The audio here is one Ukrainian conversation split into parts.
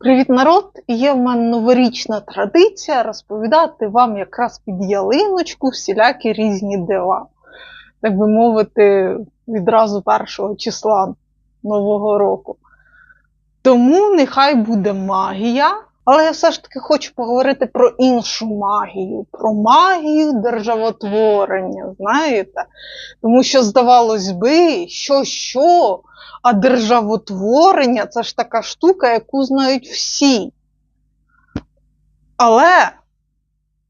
Привіт, народ! Є в мене новорічна традиція розповідати вам якраз під ялиночку всілякі різні дива. Так би мовити, відразу першого числа Нового року. Тому нехай буде магія. Але я все ж таки хочу поговорити про іншу магію, про магію державотворення, знаєте? Тому що, здавалось би, що що, а державотворення це ж така штука, яку знають всі. Але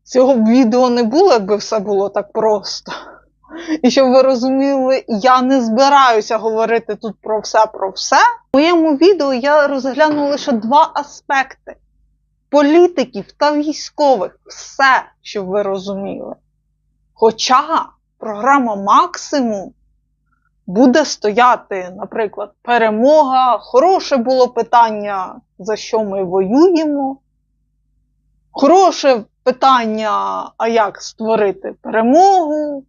цього б відео не було, якби все було так просто. І щоб ви розуміли, я не збираюся говорити тут про все про все. В моєму відео я розгляну лише два аспекти політиків та військових. Все, щоб ви розуміли. Хоча програма Максимум буде стояти, наприклад, перемога. Хороше було питання, за що ми воюємо. Хороше питання, а як створити перемогу,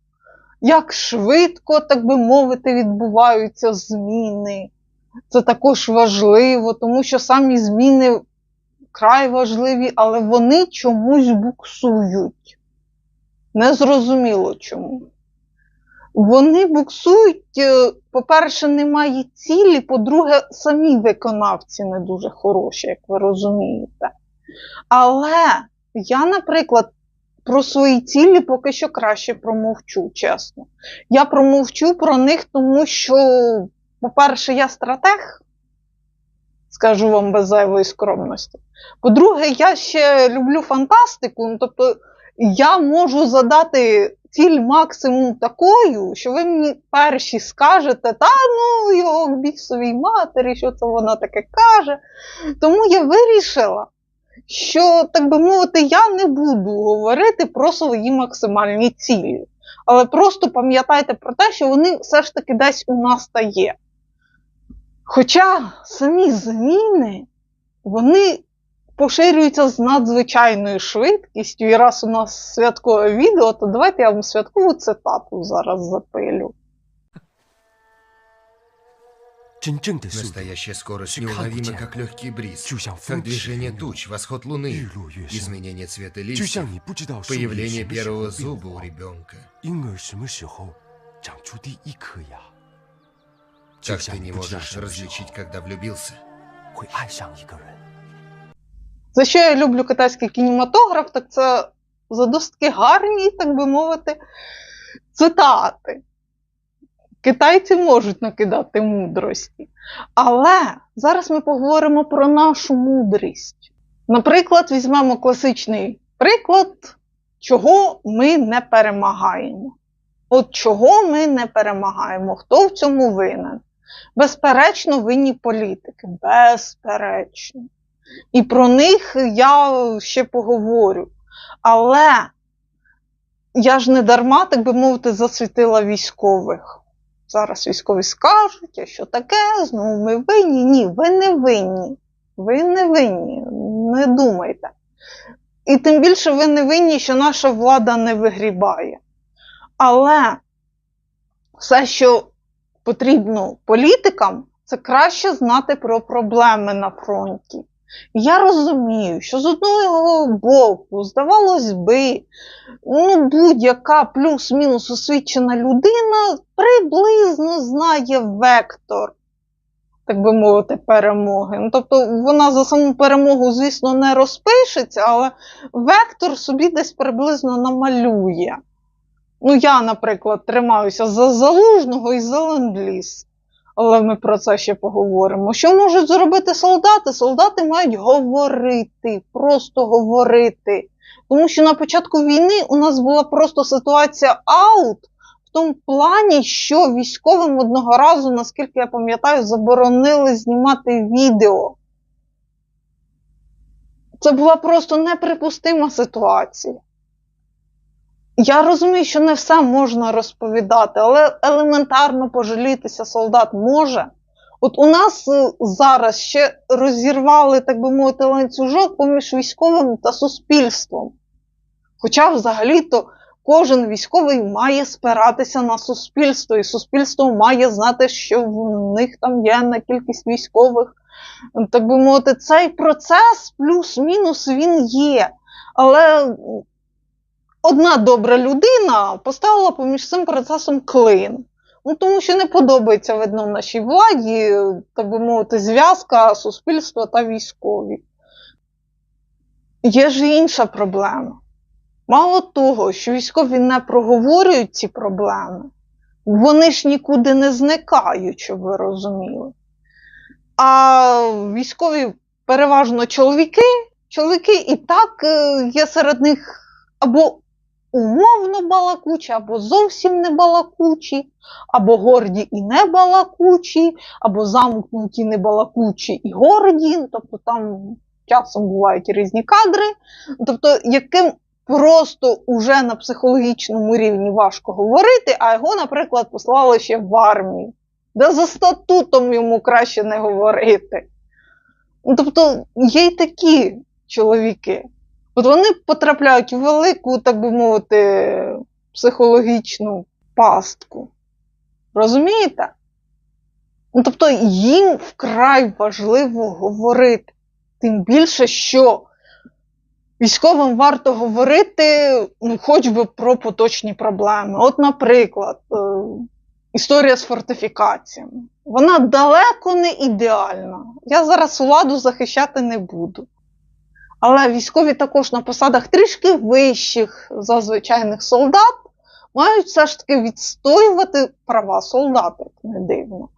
як швидко, так би мовити, відбуваються зміни. Це також важливо, тому що самі зміни край важливі, але вони чомусь буксують. Незрозуміло чому. Вони буксують, е, по-перше, немає цілі, по-друге, самі виконавці не дуже хороші, як ви розумієте. Але я, наприклад, про свої цілі поки що краще промовчу, чесно. Я промовчу про них, тому що, по-перше, я стратег, скажу вам без зайвої скромності. По-друге, я ще люблю фантастику, ну, тобто я можу задати ціль максимум такою, що ви мені перші скажете, та ну його к бісовій матері, що це вона таке каже. Тому я вирішила, що, так би мовити, я не буду говорити про свої максимальні цілі. Але просто пам'ятайте про те, що вони все ж таки десь у нас та є. Хоча самі зміни вони поширюються з надзвичайною швидкістю. І раз у нас святкове відео, то давайте я вам святкову цитату зараз запилю. Настоящая скорость неуловима, как легкий бриз, как движение туч, восход луны, изменение цвета листьев, появление первого зуба у ребенка. Как ты не можешь различить, когда влюбился? За що я люблю китайський кінематограф, так це за досить гарні, так би мовити, цитати. Китайці можуть накидати мудрості. Але зараз ми поговоримо про нашу мудрість. Наприклад, візьмемо класичний приклад, чого ми не перемагаємо. От чого ми не перемагаємо, хто в цьому винен? Безперечно, винні політики. Безперечно. І про них я ще поговорю. Але я ж не дарма, так би мовити, засвітила військових. Зараз військові скажуть, а що таке, знову ми винні. Ні, ви не винні. Ви не винні, не думайте. І тим більше ви не винні, що наша влада не вигрібає. Але все, що потрібно політикам, це краще знати про проблеми на фронті. Я розумію, що з одного боку, здавалось би, ну, будь-яка плюс-мінус освічена людина приблизно знає вектор, так би мовити, перемоги. Ну, тобто вона за саму перемогу, звісно, не розпишеться, але вектор собі десь приблизно намалює. Ну, я, наприклад, тримаюся за залужного і за ленд-ліз. Але ми про це ще поговоримо. Що можуть зробити солдати? Солдати мають говорити, просто говорити. Тому що на початку війни у нас була просто ситуація аут в тому плані, що військовим одного разу, наскільки я пам'ятаю, заборонили знімати відео. Це була просто неприпустима ситуація. Я розумію, що не все можна розповідати, але елементарно пожалітися солдат може. От у нас е, зараз ще розірвали, так би мовити, ланцюжок поміж військовим та суспільством. Хоча взагалі-то кожен військовий має спиратися на суспільство, і суспільство має знати, що в них там є на кількість військових Так би мовити, цей процес плюс-мінус він є. Але одна добра людина поставила поміж цим процесом клин. Ну, тому що не подобається, видно, в нашій владі, так би мовити, зв'язка суспільства та військові. Є ж інша проблема. Мало того, що військові не проговорюють ці проблеми, вони ж нікуди не зникають, щоб ви розуміли. А військові переважно чоловіки, чоловіки і так е, є серед них або умовно балакучі, або зовсім не балакучі, або горді і не балакучі, або замкнуті не балакучі і горді. Тобто там часом бувають різні кадри. Тобто, яким просто уже на психологічному рівні важко говорити, а його, наприклад, послали ще в армію, де за статутом йому краще не говорити. Тобто є й такі чоловіки. От вони потрапляють в велику, так би мовити, психологічну пастку. Розумієте? Ну, тобто їм вкрай важливо говорити. Тим більше, що військовим варто говорити ну, хоч би про поточні проблеми. От, наприклад, е, історія з фортифікаціями. Вона далеко не ідеальна. Я зараз владу захищати не буду. Але військові також на посадах трішки вищих за звичайних солдат мають все ж таки відстоювати права солдат, як не дивно.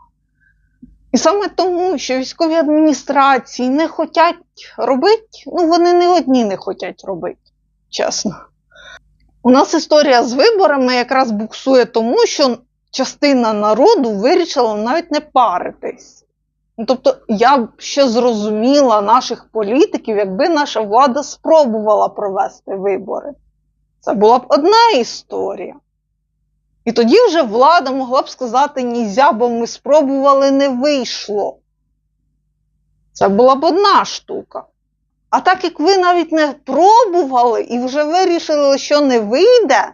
І саме тому, що військові адміністрації не хочуть робити, ну вони не одні не хочуть робити, чесно. У нас історія з виборами якраз буксує тому, що частина народу вирішила навіть не паритись. Ну, тобто, я б ще зрозуміла наших політиків, якби наша влада спробувала провести вибори. Це була б одна історія. І тоді вже влада могла б сказати нізя, бо ми спробували, не вийшло. Це була б одна штука. А так як ви навіть не пробували і вже вирішили, що не вийде,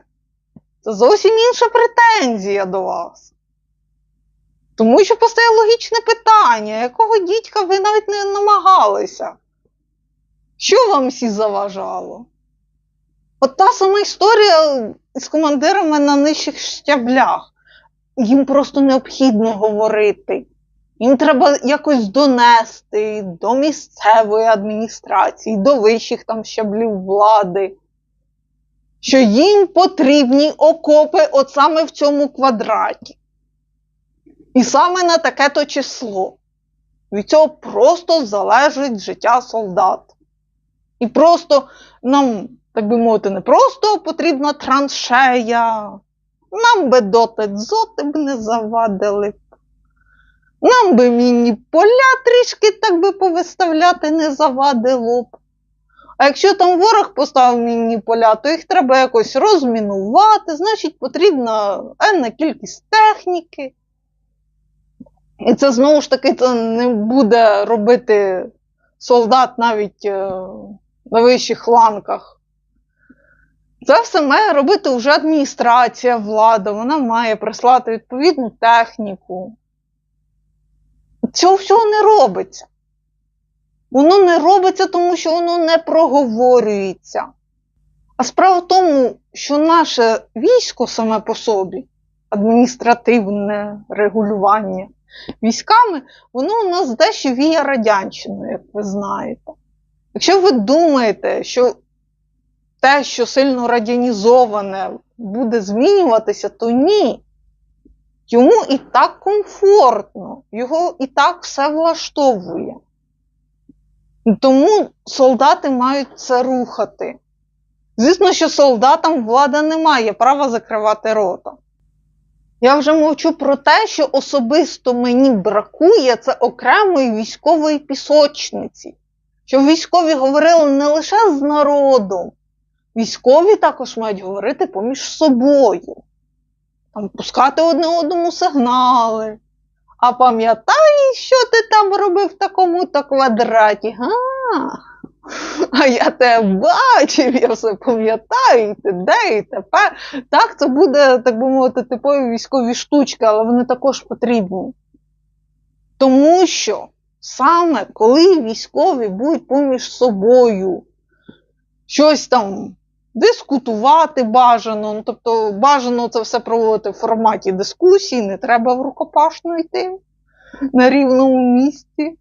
це зовсім інша претензія до вас. Тому що постає логічне питання, якого дідька ви навіть не намагалися? Що вам всі заважало? От та сама історія з командирами на нижчих щаблях. Їм просто необхідно говорити. Їм треба якось донести до місцевої адміністрації, до вищих там щаблів влади, що їм потрібні окопи от саме в цьому квадраті. І саме на таке то число. Від цього просто залежить життя солдат. І просто нам, так би мовити, не просто потрібна траншея. Нам би доти дзоти б не завадили. Нам би міні-поля трішки так би повиставляти не завадило б. А якщо там ворог поставив мінні поля, то їх треба якось розмінувати, значить потрібна енна кількість техніки. І це знову ж таки це не буде робити солдат навіть е, на вищих ланках. Це все має робити вже адміністрація, влада, вона має прислати відповідну техніку. Цього всього не робиться. Воно не робиться, тому що воно не проговорюється. А справа в тому, що наше військо саме по собі, адміністративне регулювання військами, воно у нас дещо віє радянщиною, як ви знаєте. Якщо ви думаєте, що те, що сильно радянізоване, буде змінюватися, то ні. Йому і так комфортно, його і так все влаштовує. Тому солдати мають це рухати. Звісно, що солдатам влада не має права закривати рота. Я вже мовчу про те, що особисто мені бракує це окремої військової пісочниці. Щоб військові говорили не лише з народом, військові також мають говорити поміж собою, там, пускати одне одному сигнали. А пам'ятай, що ти там робив в такому-то квадраті? Га? А я тебе бачив, я все пам'ятаю, і ти де, і тепер. Так, це буде, так би мовити, типові військові штучки, але вони також потрібні. Тому що саме коли військові будуть поміж собою щось там дискутувати бажано. Ну, тобто бажано це все проводити в форматі дискусії, не треба в рукопашну йти на рівному місці.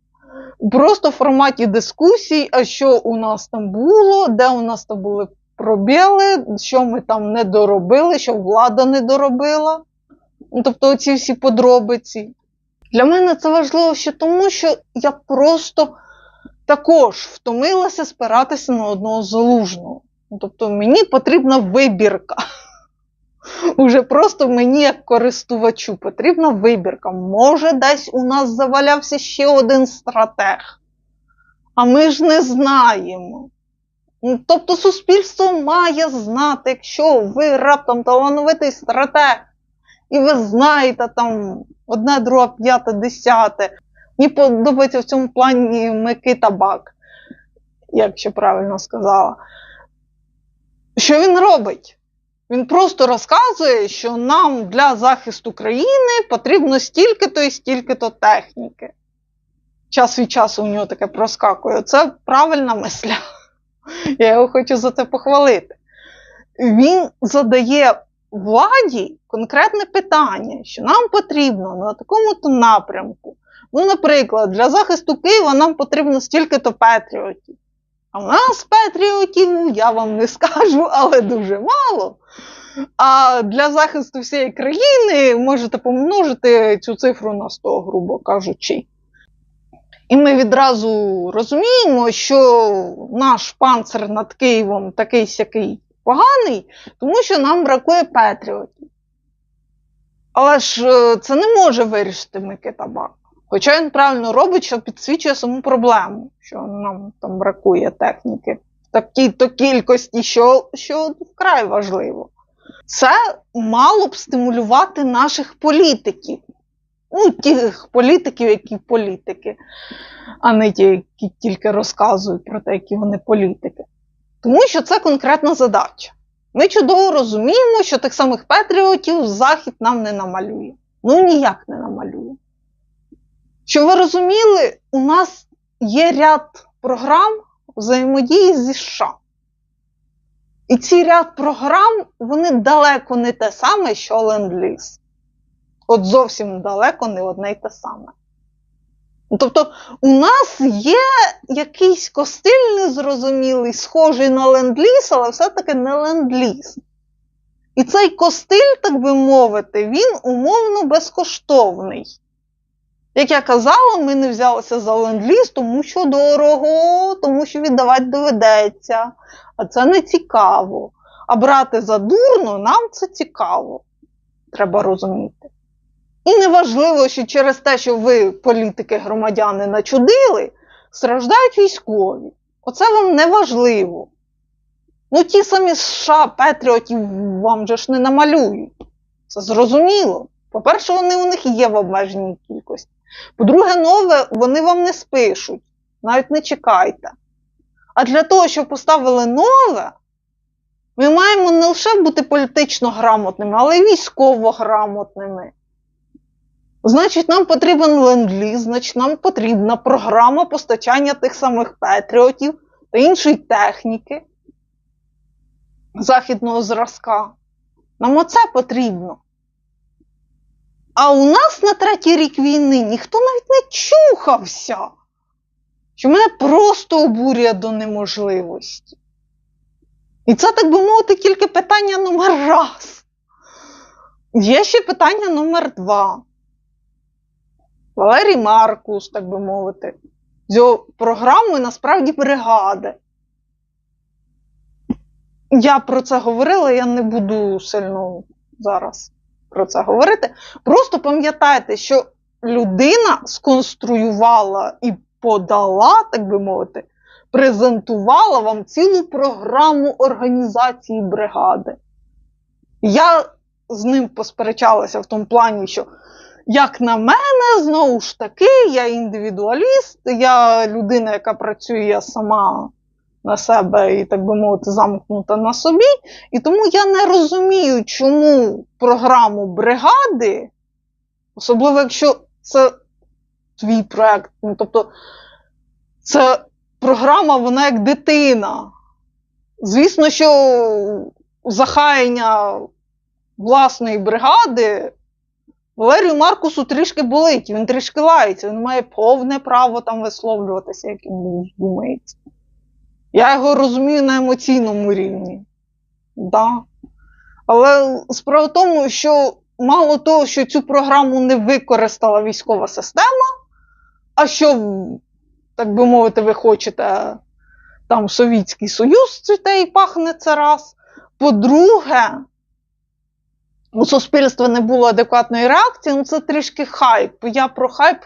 Просто в форматі дискусій, а що у нас там було, де у нас там були пробіли, що ми там не доробили, що влада не доробила. Ну, тобто ці всі подробиці. Для мене це важливо ще тому, що я просто також втомилася спиратися на одного залужного. Ну, тобто мені потрібна вибірка. Уже просто мені, як користувачу, потрібна вибірка. Може, десь у нас завалявся ще один стратег. А ми ж не знаємо. Ну, Тобто суспільство має знати, якщо ви раптом талановитий стратег, і ви знаєте там одне, друге, п'яте, десяте. Мені подобається в цьому плані Микита Бак, якщо правильно сказала. Що він робить? Він просто розказує, що нам для захисту країни потрібно стільки-то і стільки-то техніки. Час від часу у нього таке проскакує. Це правильна мисля. Я його хочу за це похвалити. Він задає владі конкретне питання, що нам потрібно на такому-то напрямку. Ну, наприклад, для захисту Києва нам потрібно стільки-то патріотів. А в нас патріотів, я вам не скажу, але дуже мало. А для захисту всієї країни можете помножити цю цифру на 100, грубо кажучи. І ми відразу розуміємо, що наш панцир над Києвом такий сякий поганий, тому що нам бракує патріотів. Але ж е, це не може вирішити Микита Бак. Хоча він правильно робить, що підсвічує саму проблему, що нам там бракує техніки в такій-то кількості, що, що вкрай важливо. Це мало б стимулювати наших політиків. Ну, тих політиків, які політики, а не ті, які тільки розказують про те, які вони політики. Тому що це конкретна задача. Ми чудово розуміємо, що тих самих патріотів Захід нам не намалює. Ну ніяк не намалює. Щоб ви розуміли, у нас є ряд програм взаємодії зі США. І ці ряд програм, вони далеко не те саме, що ленд-ліз. От зовсім далеко не одне й те саме. Тобто, у нас є якийсь костиль незрозумілий, схожий на ленд-ліз, але все-таки не ленд-ліз. І цей костиль, так би мовити, він умовно безкоштовний. Як я казала, ми не взялися за ленд-ліз, тому що дорого, тому що віддавати доведеться. А це не цікаво. А брати за дурно нам це цікаво. Треба розуміти. І неважливо, що через те, що ви, політики, громадяни, начудили, страждають військові. Оце вам не важливо. Ну, ті самі США, Петріотів вам же ж не намалюють. Це зрозуміло. По-перше, вони у них є в обмеженій кількості. По-друге, нове вони вам не спишуть, навіть не чекайте. А для того, щоб поставили нове, ми маємо не лише бути політично грамотними, але й військово грамотними. Значить, нам потрібен ленд-ліз, значить, нам потрібна програма постачання тих самих патріотів та іншої техніки західного зразка. Нам оце потрібно. А у нас на третій рік війни ніхто навіть не чухався, що мене просто обурює до неможливості. І це, так би мовити, тільки питання номер раз. Є ще питання номер два. Валерій Маркус, так би мовити, з його програмою насправді бригади. Я про це говорила, я не буду сильно зараз про це говорити. Просто пам'ятайте, що людина сконструювала і подала, так би мовити, презентувала вам цілу програму організації бригади. Я з ним посперечалася в тому плані, що, як на мене, знову ж таки, я індивідуаліст, я людина, яка працює сама на себе і, так би мовити, замкнута на собі. І тому я не розумію, чому програму бригади, особливо якщо це твій проект. Ну, тобто, це програма, вона як дитина. Звісно, що захаяння власної бригади Валерію Маркусу трішки болить, він трішки лається, він має повне право там висловлюватися, як йому думається. Я його розумію на емоційному рівні. Да. Але справа в тому, що мало того, що цю програму не використала військова система, а що, так би мовити, ви хочете, там Совєтський Союз цвіте і пахне це раз. По-друге, у суспільства не було адекватної реакції, ну це трішки хайп. Я про хайп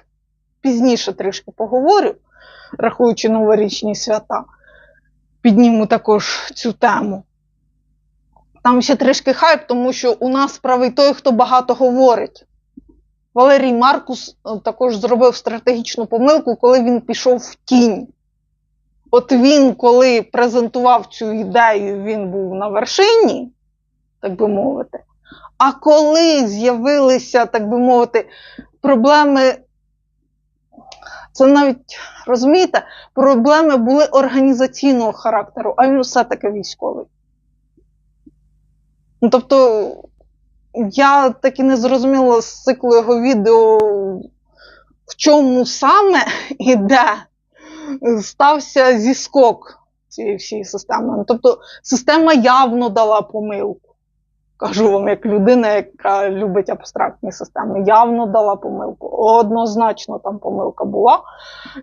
пізніше трішки поговорю, рахуючи новорічні свята. Підніму також цю тему. Там ще трішки хайп, тому що у нас правий той, хто багато говорить. Валерій Маркус е, також зробив стратегічну помилку, коли він пішов в тінь. От він, коли презентував цю ідею, він був на вершині, так би мовити. А коли з'явилися, так би мовити, проблеми, це навіть розумієте, проблеми були організаційного характеру, а він все-таки військовий. Ну, тобто, я так і не зрозуміла з циклу його відео, в чому саме і де стався зіскок цієї всієї системи. Ну, тобто, система явно дала помилку. Кажу вам, як людина, яка любить абстрактні системи, явно дала помилку. Однозначно там помилка була.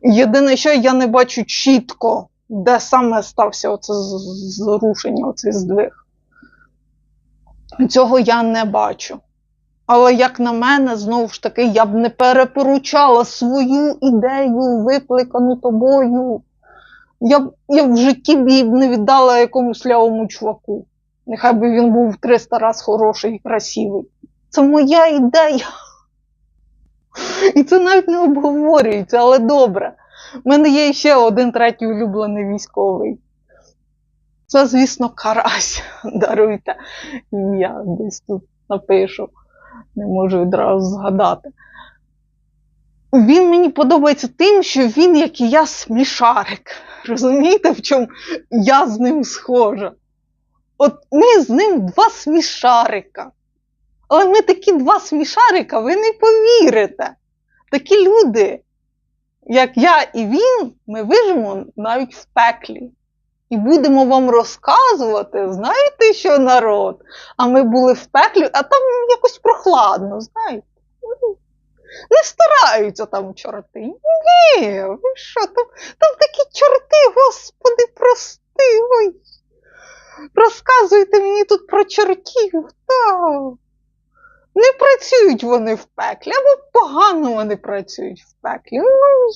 Єдине, що я не бачу чітко, де саме стався оце зрушення, оцей здвиг. Цього я не бачу. Але, як на мене, знову ж таки, я б не перепоручала свою ідею, викликану тобою. Я б я в житті б її не віддала якомусь лявому чуваку. Нехай би він був в 300 раз хороший і красивий. Це моя ідея. І це навіть не обговорюється, але добре. У мене є ще один третій улюблений військовий. Це, звісно, карась. Даруйте. Я десь тут напишу. Не можу відразу згадати. Він мені подобається тим, що він, як і я, смішарик. Розумієте, в чому я з ним схожа? От ми з ним два смішарика. Але ми такі два смішарика, ви не повірите. Такі люди, як я і він, ми вижимо навіть в пеклі. І будемо вам розказувати, знаєте, що народ? А ми були в пеклі, а там якось прохладно, знаєте. Ну, Не стараються там чорти. Ні, ви що, там, там такі чорти, господи, прости. Ой. Розказуйте мені тут про чортів. Та. Не працюють вони в пеклі, або погано вони працюють в пеклі. Ну,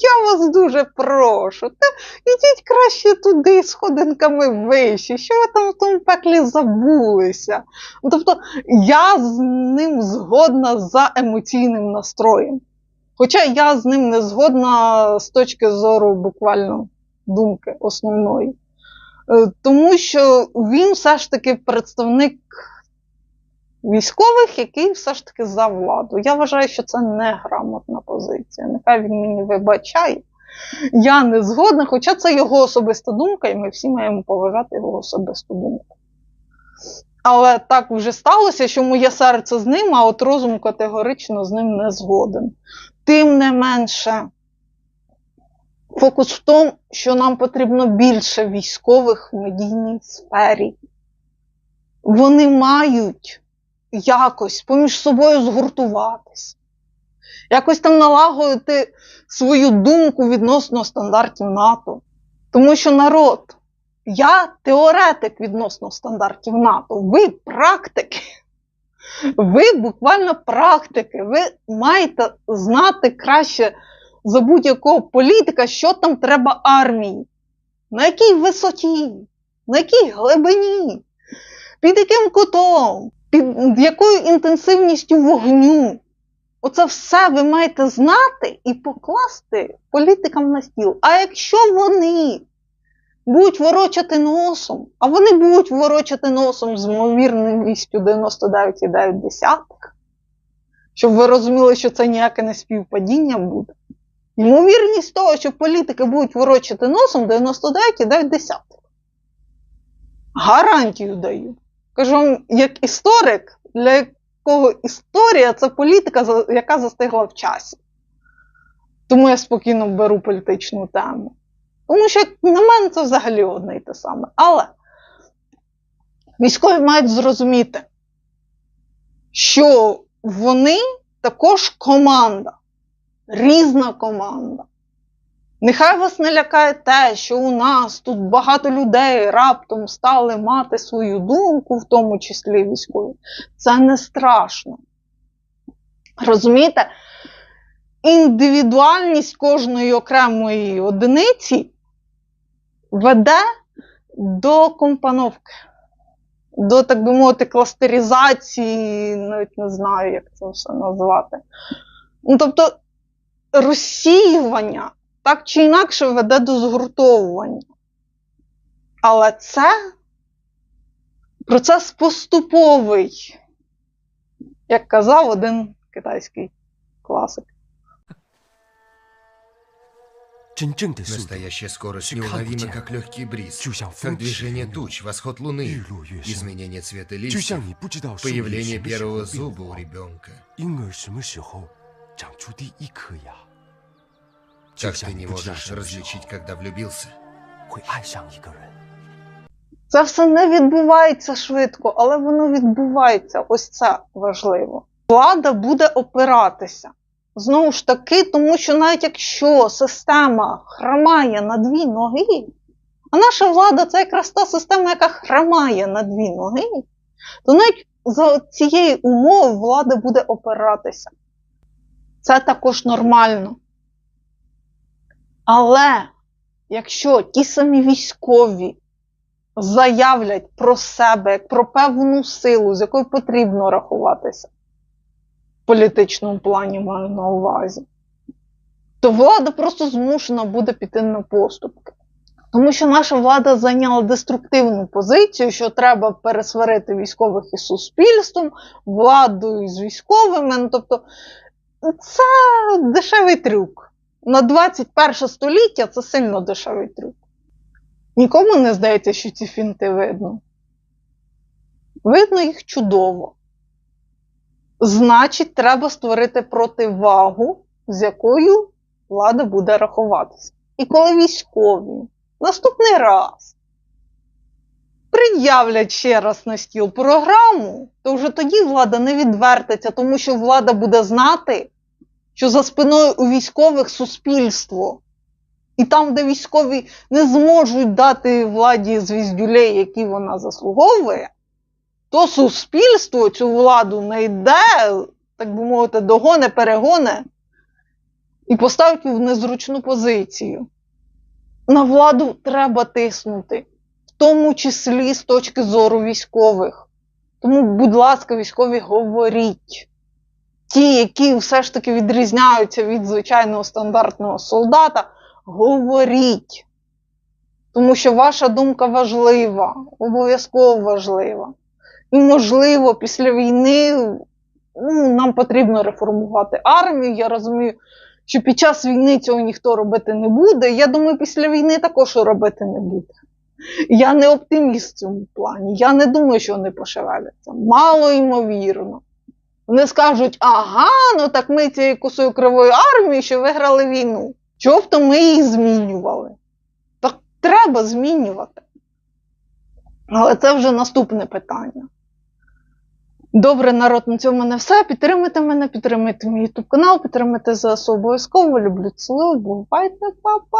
я вас дуже прошу. Та ідіть краще туди сходинками вище. Що ви там в тому пеклі забулися? Ну, Тобто я з ним згодна за емоційним настроєм. Хоча я з ним не згодна з точки зору буквально думки основної. Е, Тому що він все ж таки представник військових, який все ж таки за владу. Я вважаю, що це неграмотна позиція. Нехай він мені вибачає. Я не згодна, хоча це його особиста думка, і ми всі маємо поважати його особисту думку. Але так вже сталося, що моє серце з ним, а от розум категорично з ним не згоден. Тим не менше, фокус в тому, що нам потрібно більше військових в медійній сфері. Вони мають якось поміж собою згуртуватись, якось там налагодити свою думку відносно стандартів НАТО. Тому що народ, я теоретик відносно стандартів НАТО, ви практики. Ви буквально практики. Ви маєте знати краще за будь-якого політика, що там треба армії, на якій висоті, на якій глибині, під яким кутом, під якою інтенсивністю вогню. Оце все ви маєте знати і покласти політикам на стіл. А якщо вони будуть ворочати носом, а вони будуть ворочати носом з ймовірністю 99,9, щоб ви розуміли, що це ніяке не співпадіння буде, Ймовірність того, що політики будуть ворочити носом 99,9. Гарантію даю. Кажу як історик, для якого історія це політика, яка застигла в часі. Тому я спокійно беру політичну тему. Тому що, як на мене, це взагалі одне і те саме. Але військові мають зрозуміти, що вони також команда, різна команда. Нехай вас не лякає те, що у нас тут багато людей раптом стали мати свою думку, в тому числі військові. Це не страшно. Розумієте? Індивідуальність кожної окремої одиниці веде до компоновки, до, так би мовити, кластеризації, навіть не знаю, як це все назвати. Ну, тобто, розсіювання так чи інакше веде до згуртовування. Але це процес поступовий, як казав один китайський класик. Настоящая скорость неуловима, как легкий бриз, как движение туч, восход луны, изменение цвета листьев, появление первого зуба у ребенка. Как ты не можешь различить, когда влюбился? Це все не відбувається швидко, але воно відбувається. Ось це важливо. Влада буде опиратися. Знову ж таки, тому що навіть якщо система хромає на дві ноги, а наша влада це якраз та система, яка хромає на дві ноги, то навіть за цією умови влада буде опиратися. Це також нормально. Але якщо ті самі військові заявлять про себе як про певну силу, з якою потрібно рахуватися, в політичному плані маю на увазі, то влада просто змушена буде піти на поступки. Тому що наша влада зайняла деструктивну позицію, що треба пересварити військових із суспільством, владою з військовими. Ну, тобто, це дешевий трюк. На 21 століття це сильно дешевий трюк. Нікому не здається, що ці фінти видно. Видно їх чудово. Значить, треба створити противагу, з якою влада буде рахуватися. І коли військові наступний раз пред'являть ще раз на стіл програму, то вже тоді влада не відвертиться, тому що влада буде знати, що за спиною у військових суспільство. І там, де військові не зможуть дати владі звіздюлей, які вона заслуговує, то суспільство цю владу не так би мовити, догоне, перегоне і поставить в незручну позицію. На владу треба тиснути, в тому числі з точки зору військових. Тому, будь ласка, військові, говоріть. Ті, які все ж таки відрізняються від звичайного стандартного солдата, говоріть. Тому що ваша думка важлива, обов'язково важлива. І, можливо, після війни ну, нам потрібно реформувати армію. Я розумію, що під час війни цього ніхто робити не буде. Я думаю, після війни також робити не буде. Я не оптиміст в цьому плані. Я не думаю, що вони пошевеляться. Мало ймовірно. Вони скажуть, ага, ну так ми цією косою кривою армією, що виграли війну. Чого ми її змінювали? Так треба змінювати. Але це вже наступне питання. Добре, народ, на цьому не все. Підтримуйте мене, підтримуйте мій YouTube канал, підтримуйте ЗСУ обов'язково. Люблю цілую, бувайте, па-па!